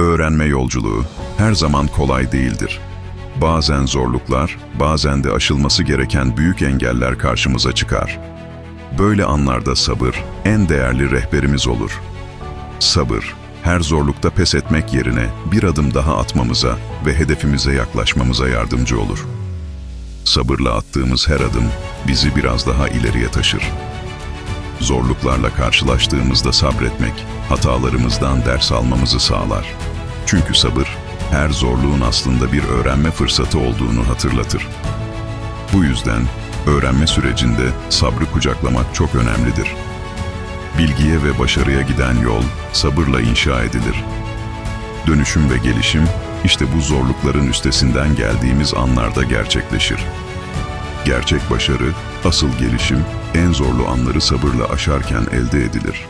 Öğrenme yolculuğu her zaman kolay değildir. Bazen zorluklar, bazen de aşılması gereken büyük engeller karşımıza çıkar. Böyle anlarda sabır en değerli rehberimiz olur. Sabır, her zorlukta pes etmek yerine bir adım daha atmamıza ve hedefimize yaklaşmamıza yardımcı olur. Sabırla attığımız her adım bizi biraz daha ileriye taşır. Zorluklarla karşılaştığımızda sabretmek, hatalarımızdan ders almamızı sağlar. Çünkü sabır, her zorluğun aslında bir öğrenme fırsatı olduğunu hatırlatır. Bu yüzden öğrenme sürecinde sabrı kucaklamak çok önemlidir. Bilgiye ve başarıya giden yol sabırla inşa edilir. Dönüşüm ve gelişim işte bu zorlukların üstesinden geldiğimiz anlarda gerçekleşir. Gerçek başarı, asıl gelişim en zorlu anları sabırla aşarken elde edilir.